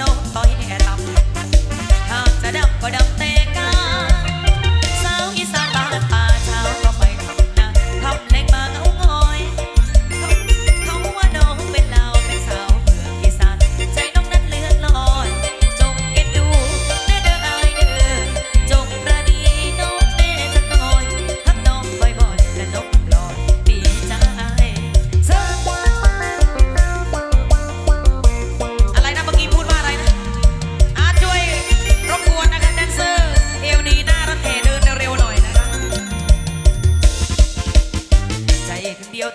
ดำต่อยลำหากจะดำก็ดำ indio